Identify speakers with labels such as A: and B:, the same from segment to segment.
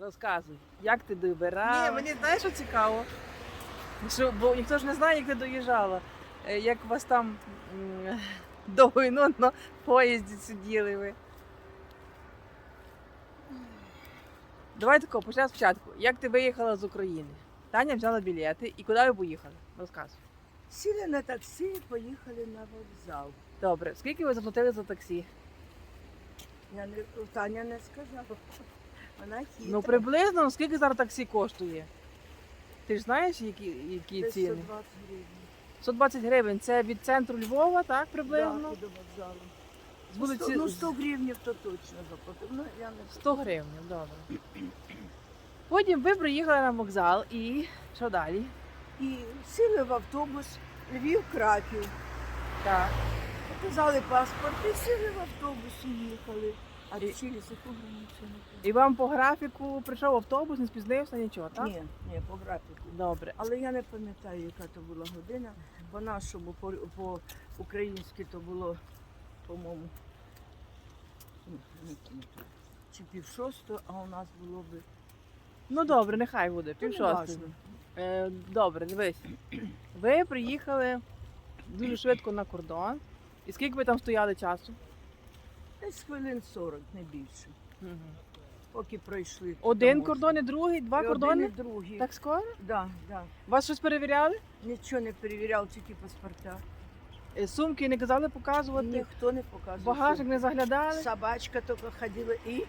A: Розказуй, як ти добирала? Ні, мені знаєш, що цікаво. Що, бо ніхто ж не знає, як ти доїжджала. Е, Як у вас там довго і нудно в поїзді сиділи ви. Давай тако, почнемо спочатку. Як ти виїхала з України? Таня взяла білети і куди ви поїхали? Розказуй.
B: Сіли на таксі і поїхали на вокзал.
A: Добре, скільки ви заплатили за таксі?
B: Я не, Таня не сказала. Вона хитра.
A: Ну приблизно ну, скільки зараз таксі коштує? Ти ж знаєш, які, які
B: Десь
A: ціни?
B: 120 гривень.
A: 120 гривень це від центру Львова, так,
B: Да,
A: приблизно?
B: і до вокзалу.
A: З
B: Ну,
A: вулиці
B: 100, ну 100 гривень то точно заплатив. Ну, я не
A: 100 гривень, добре. Потім ви приїхали на вокзал і що далі?
B: І сіли в автобус Львів-Краків.
A: Так.
B: Показали паспорт і сіли в автобус і їхали. А
A: І-
B: через яку границю
A: І вам по графіку прийшов автобус, не спізнився нічого, так?
B: Ні, ні, по графіку.
A: Добре.
B: Але я не пам'ятаю, яка то була година. По нашому, по, по українськи то було, по-моєму, ні, не пам'ятаю, чи пів шостого, а у нас було би
A: Ну добре, нехай буде. Пів
B: Ну,
A: шостої.
B: неважно.
A: Е, добре, дивись. Ви приїхали дуже швидко на кордон. І скільки ви там стояли часу?
B: Десь хвилин 40, не більше. Поки пройшли.
A: Один кордон і другий, два
B: І
A: кордони?
B: Один і другий.
A: Так скоро?
B: Да, да.
A: Вас щось перевіряли?
B: Нічого не перевіряв, тільки паспорта.
A: Е, Сумки не казали показувати?
B: Ніхто не показував.
A: Багажник не заглядали?
B: Собачка тільки ходила і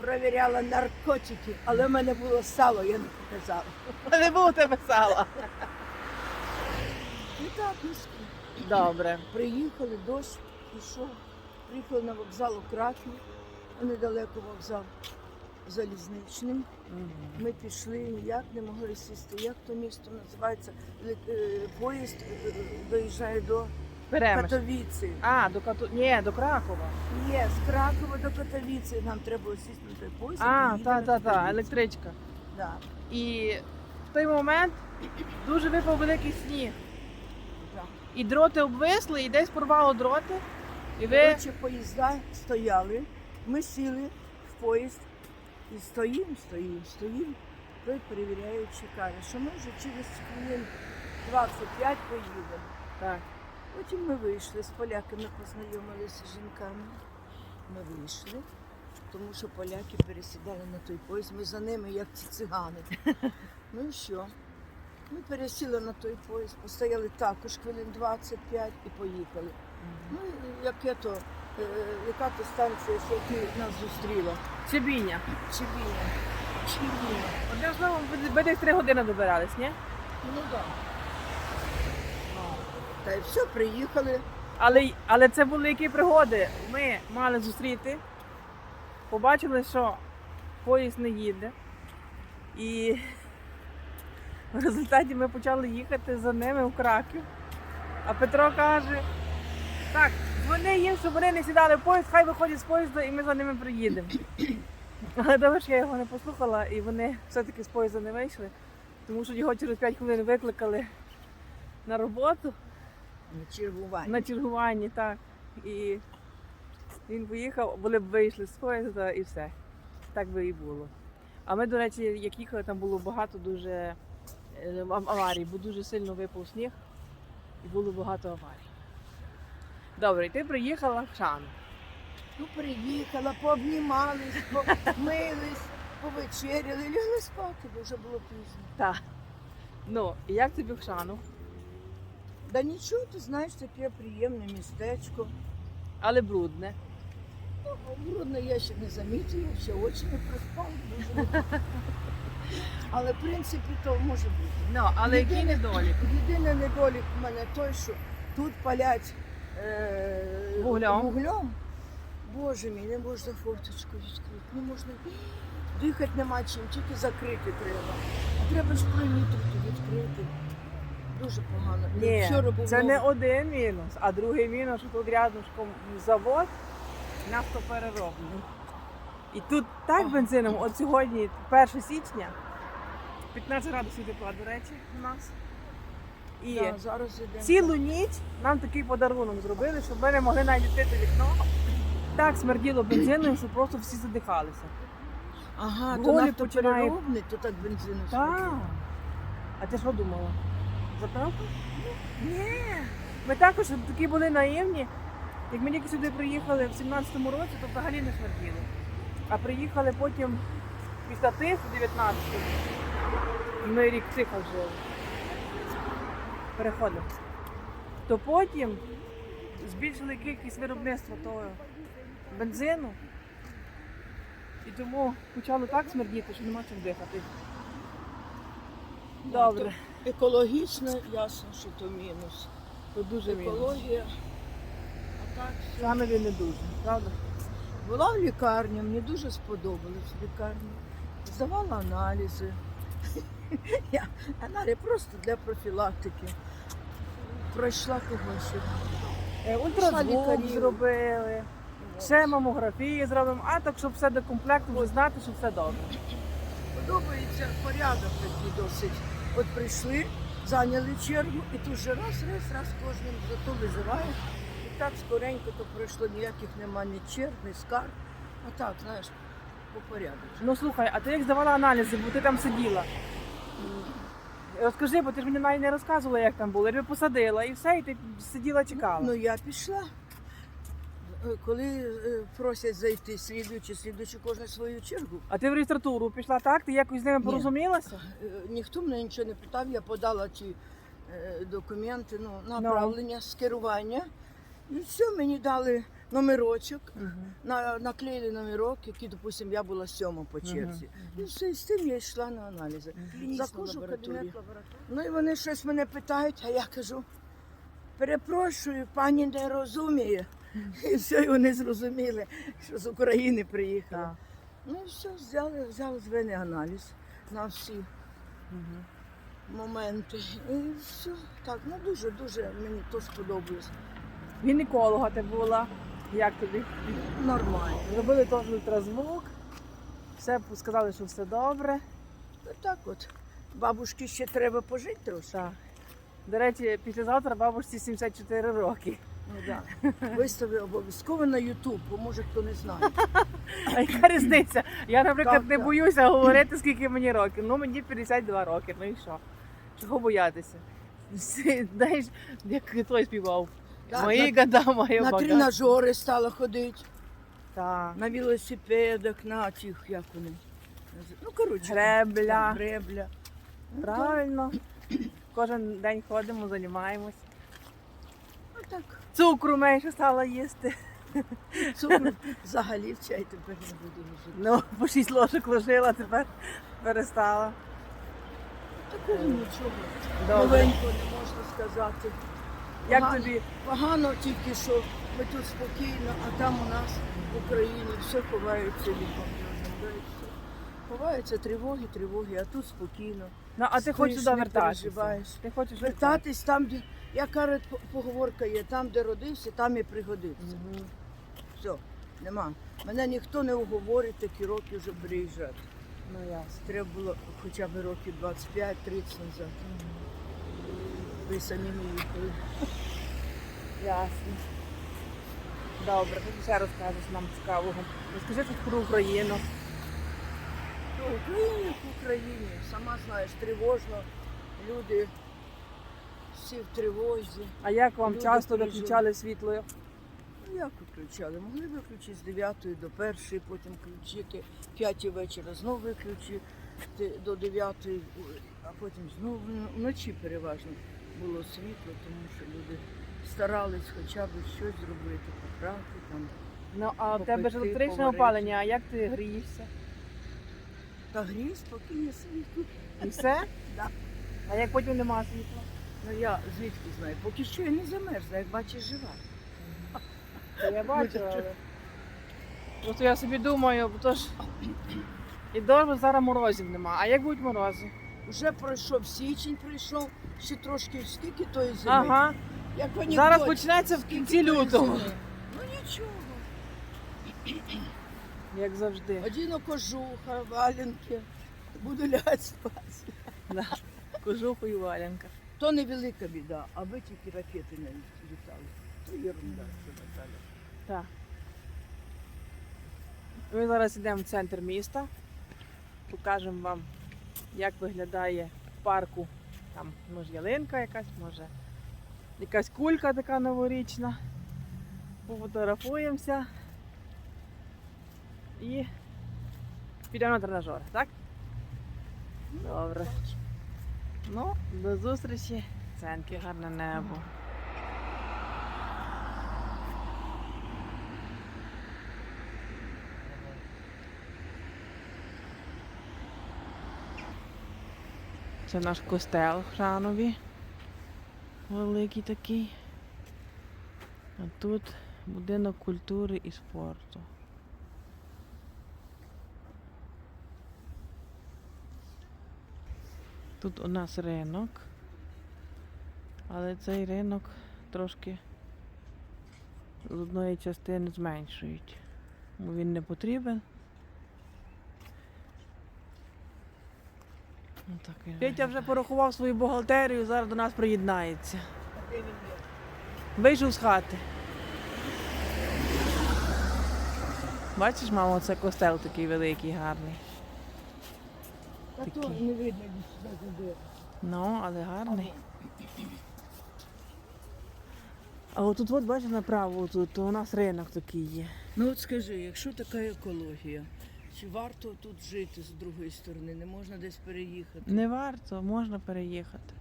B: перевіряла наркотики, але в мене було сало, я не показала.
A: Не було тебе сала.
B: І так, ну.
A: Добре.
B: приїхали, дощ пішов. Приїхали на вокзал у Краків, недалеко вокзал залізничний. Ми пішли, ніяк не могли сісти. Як то місто називається? Е, Поїзд е, доїжджає до
A: Беремо.
B: Катовіці.
A: А, до Кату... Ні, до Кракова.
B: Ні, з Кракова до Катовіці. Нам треба було сісти на той поїзд.
A: А,
B: та-та-та,
A: електричка.
B: Да,
A: І в той момент дуже випав великий сніг.
B: да.
A: І дроти обвисли, і десь порвало дроти. І ви.
B: Коротше, поїзда стояли, ми сіли в поїзд і стоїмо, стоїмо, стоїмо. Той перевіряючи каже, що ми вже через хвилин 25 поїдемо.
A: Так.
B: Потім ми вийшли, з поляками познайомилися з жінками. Ми вийшли, тому що поляки пересідали на той поїзд. Ми за ними, як ці цигани. Ну і що? Ми пересіли на той поїзд, постояли також хвилин 25 і поїхали. Ну, яке то, е, яка то станція, яка нас зустріла?
A: Чебіня.
B: Чебіня. Чебіня.
A: Словом, ви- ви десь три години добирались, ні?
B: Ну так. Та й все, приїхали.
A: Але, але це були які пригоди. Ми мали зустріти, побачили, що поїзд не їде. І в результаті ми почали їхати за ними в Краків. А Петро каже: так, дзвони їм, щоб вони не сідали в поїзд, хай виходять з поїзду і ми за ними приїдемо. Але добре, що я його не послухала, і вони все-таки з поїзда не вийшли, тому що його через 5 хвилин викликали на роботу.
B: На чергування.
A: На чергуванні, так. І він поїхав, вони б вийшли з поїзда і все. Так би і було. А ми, до речі, як їхали, там було багато дуже аварій, бо дуже сильно випав сніг і було багато аварій. Добре, і ти приїхала в Шану.
B: Ну, приїхала, пообнімались, помились, повечеряли, лягли спати, бо вже було пізно.
A: Так. Ну, і як тобі в Шану?
B: Да нічого, ти знаєш, таке приємне містечко.
A: Але брудне.
B: Брудно я ще не замітила, ще очі не проспали. дуже. Але в принципі то може бути.
A: Ну, але який
B: Єдине-
A: недолік?
B: Єдиний недолік в мене той, що тут палять е,
A: Вуглем.
B: Боже мій, не можна форточку відкрити, не можна дихати нема чим, тільки закрити треба. А треба ж промітрити, відкрити. Дуже погано.
A: Ні,
B: Вчора був
A: це не один мінус, а другий мінус, що тут рядом завод нафтопереробний. І тут так бензином, от сьогодні, 1 січня, 15 градусів тепла, до речі, у нас. І
B: Да, зараз
A: цілу ніч нам такий подарунок зробили, щоб ми не могли навіть відкрити вікно. Так смерділо бензином, що просто всі задихалися.
B: Ага, то
A: голі
B: нафтопереробний, то так бензину
A: Так. А ти що думала? Заправка? Ні. Ми також такі були наївні. Як ми тільки сюди приїхали в 17-му році, то взагалі не смерділи. А приїхали потім після тих, 19-му, і ми рік тихо жили. Переходимо. То потім збільшили кількість виробництва того бензину. І тому почало так смердіти, що нема чим дихати. Добре.
B: Екологічно, ясно, що то мінус.
A: То дуже мінус.
B: Екологія. Все.
A: Саме він не дуже, правда?
B: Була в лікарні, мені дуже сподобалось в лікарні. Здавала аналізи. Я аналізи просто для профілактики. Пройшла кого ще.
A: Е, Ультразвук зробили, ще мамографії зробимо, а так, щоб все до комплекту вже знати, що все добре.
B: Подобається порядок такий досить. От прийшли, зайняли чергу і тут же раз, раз, раз кожним зато визиває. Так скоренько то пройшло, ніяких нема ні черг, ні скарг. А так, знаєш, по порядку.
A: Ну слухай, а ти як здавала аналізи, бо ти там сиділа? Розкажи, бо ти ж мені навіть не розказувала, як там було. Я тебе посадила і все, і ти сиділа, чекала.
B: Ну я пішла. Е, Коли е, просять зайти слідуючи, слідуючи кожну свою чергу,
A: А ти в реєстратуру пішла так? Ти якось з ними порозумілася?
B: е, ніхто мене нічого не питав, я подала ті е, документи, ну, направлення, скерування. І все, мені дали номерочок, на, наклеїли номерок, який, допустим, я була сьома по черзі. І все, і з тим я йшла на аналізи. Заходжу в кабінет. Ну і вони щось мене питають, а я кажу, перепрошую, пані не розуміє. І все, і вони зрозуміли, що з України приїхали.
A: Так.
B: Ну і все, взяли, взяли з мене аналіз на всі моменти. І все. Так, ну дуже-дуже мені то сподобалось.
A: Гінеколога ти була. Як тобі?
B: Нормально.
A: Зробили теж ультразвук, все сказали, що все добре.
B: Ну, Так от. Бабушки ще треба пожити трошки.
A: Так. До речі, післязавтра бабусі 74 роки.
B: Ну, да. Вистави обов'язково на Ютуб, бо може хто не знає.
A: А яка різниця? Я, наприклад,
B: Так,
A: не
B: так.
A: боюся говорити, скільки мені років. Ну, мені 52 роки, ну і що? Чого боятися? Знаєш, як той співав. Мої
B: на,
A: года, моє
B: на
A: бага.
B: тренажери стала ходити,
A: Так.
B: на велосипедах, на тих, як вони. Ну, коротше.
A: Гребля.
B: так, Гребля. Ну,
A: Правильно. Кожен день ходимо, займаємось.
B: Ну, так.
A: Цукру менше стала їсти.
B: Цукру взагалі в чай тепер не буду вжити.
A: Ну, по 6 ложок ложила, тепер перестала.
B: Такого нічого.
A: Добре.
B: Новенького не можна сказати.
A: Як
B: Погано.
A: тобі?
B: Погано тільки, що ми тут спокійно, а там у нас в Україні все ховається ліком. Ховаються тривоги, тривоги, а тут спокійно.
A: Ну, а ти хочеш
B: не
A: вертатися? Ти хочеш
B: Вертатись там, де, яка поговорка є, там, де родився, там і пригодився.
A: Мгм.
B: Все, нема. Мене ніхто не уговорить такі роки вже приїжджати.
A: Ну ясно.
B: Треба було хоча б років 25-30 назад. Ви самі не їхали.
A: Ясно. Добре, ти ще розкажеш нам цікавого. Розкажи щось про Україну.
B: Ну, Україні в Україні. Сама знаєш, тривожно. Люди всі в тривозі.
A: А як вам
B: Люди
A: часто
B: пережили.
A: виключали світло?
B: Ну як виключали? Могли виключити з 9 до 1, потім включити, 5 вечора знову виключити до 9, а потім знову ну, вночі переважно було світло, тому що люди старались хоча б щось зробити, поправити там.
A: Ну, а в тебе ж електричне
B: поварити.
A: опалення, а як ти грієшся?
B: Та грій спокійно світло.
A: І все?
B: Да.
A: А як потім нема світла?
B: Ну я звідки знаю, поки що я не замерзла, як бачиш, жива.
A: Я бачу,
B: Ну,
A: але. Просто я собі думаю, бо то ж і дощ, зараз морозів нема. А як будуть морози?
B: Вже пройшов січень, прийшов, ще трошки скільки тої зими.
A: Ага.
B: Як в анекдоті.
A: Зараз почнеться в кінці лютого.
B: Ну нічого.
A: Як завжди.
B: Одіно кожуха, валенки, буду лягати спати.
A: Да. Кожуху і валянка.
B: То не велика біда, аби тільки ракети не літали. То єрунда, що Наталя.
A: Так. Ми зараз йдемо в центр міста. покажемо вам, як виглядає в парку. Там може ялинка якась, може якась кулька така новорічна. Пофотографуємося і підемо на тренажер, так? Добре. Ну, до зустрічі. Ценки, гарне небо. Це наш костел в Хранові. Великий такий. А тут будинок культури і спорту. Тут у нас ринок, але цей ринок трошки з одної частини зменшують, бо він не потрібен. Отак він Петя вже порахував свою бухгалтерію, зараз до нас приєднається. Вийшов з хати. Бачиш, мамо, це костел такий великий, гарний.
B: Та то
A: Такий.
B: не видно ні сюди.
A: Ну, але гарний. А отут, от, бачиш, направо, тут у нас ринок такий є.
B: Ну от скажи, якщо така екологія, чи варто тут жити з другої сторони? Не можна десь переїхати?
A: Не варто, можна переїхати.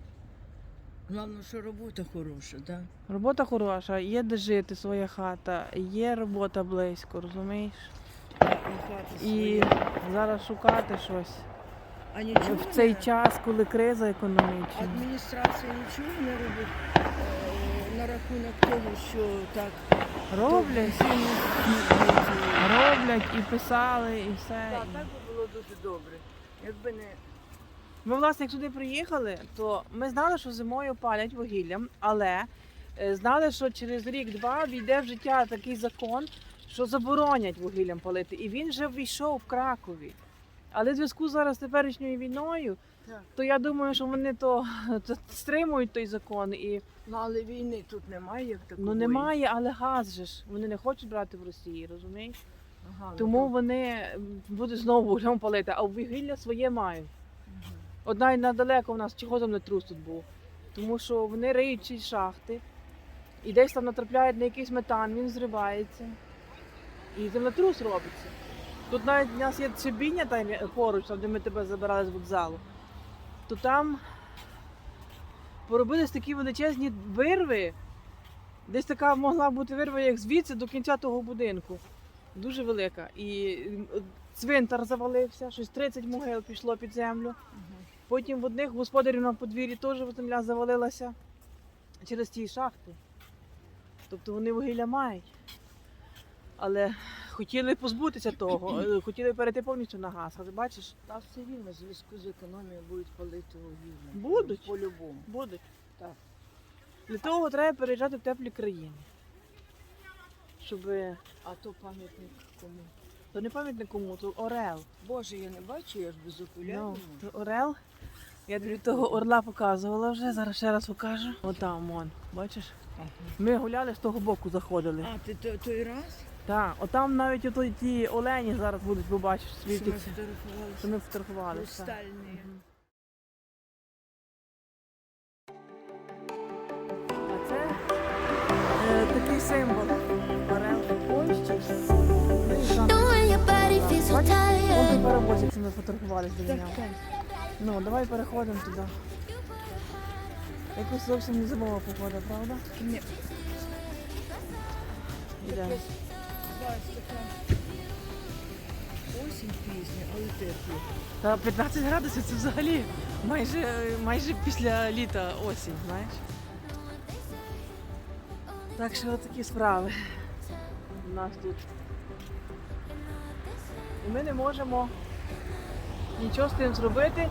B: Головне, що робота хороша, так? Да?
A: Робота хороша, є де жити, своя хата, є робота близько, розумієш? І зараз шукати щось.
B: А нічого
A: В цей
B: не-
A: час, коли криза економічна.
B: адміністрація нічого не робить на рахунок того, що так
A: Роблять, роблять і писали, і все.
B: Так, так би було дуже добре. Якби не
A: Ми, власне, як сюди приїхали, то ми знали, що зимою палять вугіллям, але е, знали, що через рік-два війде в життя такий закон, що заборонять вугіллям палити. І він вже ввійшов в Кракові. Але в зв'язку зараз з теперішньою війною. То я думаю, що вони то, то стримують той закон. І
B: ну, але війни тут немає, як такої.
A: ну немає, але газ же ж вони не хочуть брати в Росії, розумієш?
B: Ага, ну,
A: Тому
B: так.
A: вони будуть знову вуглем палити, а вугілля своє мають.
B: Мгм.
A: Одна й надалеко у нас чого землетрус тут був. Тому що вони риють ці шахти і десь там натрапляють на якийсь метан, він зривається. І землетрус робиться. Тут навіть у нас є Цибіня там поруч, там, де ми тебе забирали з вокзалу. То там поробились такі величезні вирви. Десь така могла бути вирва, як звідси до кінця того будинку. Дуже велика. І цвинтар завалився, щось 30 могил пішло під землю. Потім в одних господарів на подвір'ї теж земля завалилася через ті шахти. Тобто вони вугілля мають. Але хотіли позбутися того, е, хотіли перейти повністю на газ. Але бачиш,
B: Та все рівно в зв'язку з економією будуть палити вугілля.
A: Будуть.
B: По-любому.
A: будуть.
B: Так.
A: Для того треба переїжджати в теплі країни. Щоб
B: А то пам'ятник кому?
A: то не пам'ятник кому, то Орел.
B: Боже, я не бачу, я ж без окулярів.
A: Ну,
B: можу.
A: то Орел. Я тобі того орла показувала вже, зараз ще раз покажу. Отам вон, бачиш? Ми гуляли з того боку заходили.
B: А, ти то- той раз?
A: Так, отам навіть ото ті олені зараз будуть, побачиш,
B: Що ми
A: Що ми фотографувалися.
B: Хрустальні.
A: А це е, такий символ. Орел Польщі. Паровозик, що ми фотографувалися до нього. Ну, давай переходимо туди. Якось зовсім не зимова погода, правда?
B: Ні.
A: Йдемо.
B: Осінь пізня, але тепло.
A: Та 15 градусів це взагалі майже, майже після літа осінь, знаєш. Так що такі справи у нас тут. І ми не можемо нічого з тим зробити.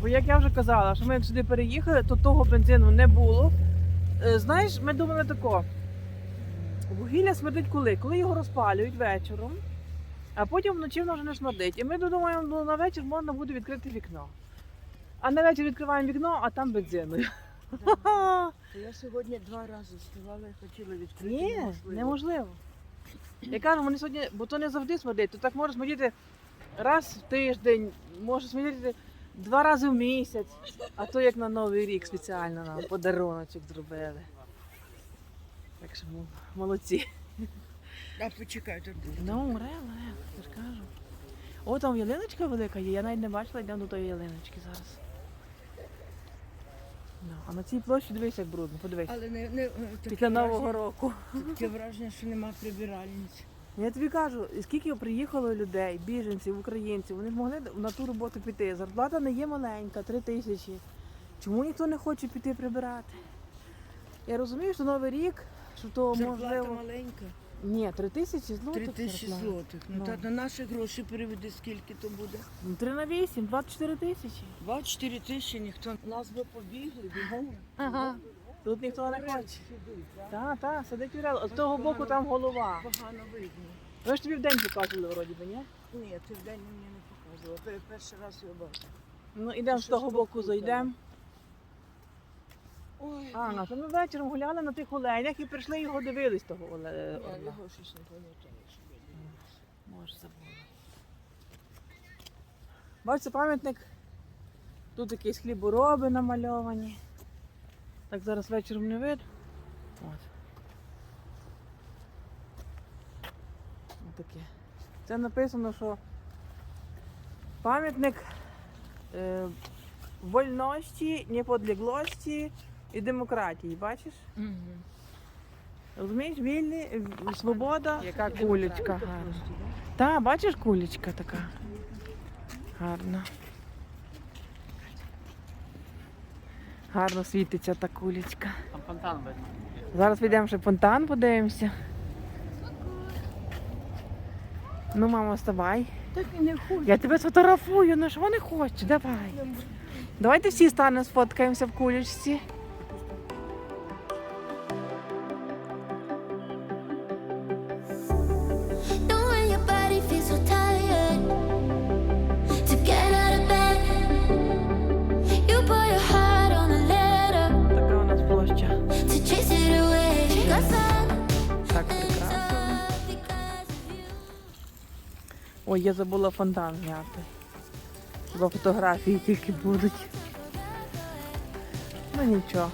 A: Бо як я вже казала, що ми сюди переїхали, то того бензину не було. Е, Знаєш, ми думали тако. Вугілля смердить коли? Коли його розпалюють вечором, а потім вночі воно вже не смердить. І ми думаємо, ну на вечір можна буде відкрити вікно. А на вечір відкриваємо вікно, а там бензину. Ха-ха!
B: Я сьогодні два рази вставала і хотіла відкрити.
A: Ні, неможливо. Я кажу, вони сьогодні, бо то не завжди смердить, то так може смердіти раз в тиждень, може смітити два рази в місяць, а то як на Новий рік спеціально нам подаруночок зробили. Так що молодці.
B: А почекай, тут.
A: Ну, рел, рел, я ж кажу. О, там ялиночка велика є, я навіть не бачила, йдемо до тої ялиночки зараз. Ну, а на цій площі дивись, як брудно, подивись.
B: Але не, не е, таке
A: Після Нового
B: враження-
A: року.
B: Таке враження, що нема прибиральниць.
A: Я тобі кажу, скільки приїхало людей, біженців, українців, вони могли на ту роботу піти. Зарплата не є маленька, три тисячі. Чому ніхто не хоче піти прибирати? Я розумію, що Новий рік, що то
B: Зарплата
A: можливо.
B: маленька.
A: Ні, три тисячі злотих.
B: Три тисячі
A: зарплата.
B: злотих. Ну,
A: Ну.
B: та на наші гроші переведи, скільки то буде.
A: Ну, Три на вісім, 24 тисячі.
B: 24 тисячі ніхто. Нас би побігли, бігом.
A: Ага. Тут ніхто не хоче.
B: Так?
A: Так, сидить Юрел. З того боку там голова.
B: Погано видно.
A: Ви ж тобі вдень показували вроді би, ні?
B: Ні, ти вдень мені не показував. Пер- Перший раз його бачив.
A: Ну, ідемо з того боку, зайдемо.
B: Ой,
A: А, ну, то ми вечором гуляли на тих оленях і прийшли його дивились того оле-
B: я
A: орла.
B: його щось не пам'ятаю. що я.
A: Може, забула. Бачите, пам'ятник. Тут якісь хлібороби намальовані. Так зараз вечором не видно. От. Отаке. Це написано, що пам'ятник е, вольності, неподлеглості і демократії. Бачиш? Розумієш, вільні, свобода. Яка кулечка гарна. Та, бачиш, кулечка така. Гарна. Гарно світиться та кулечка.
C: Там фонтан видно.
A: Зараз підемо ще фонтан, подивимося. Ну, мамо, вставай.
B: Так і не хочу.
A: Я тебе сфотографую, ну що не хочу, давай. Давайте всі станемо, сфоткаємося в кулечці. Ой, я забула фонтан зняти. Бо фотографії тільки будуть. Ну нічого.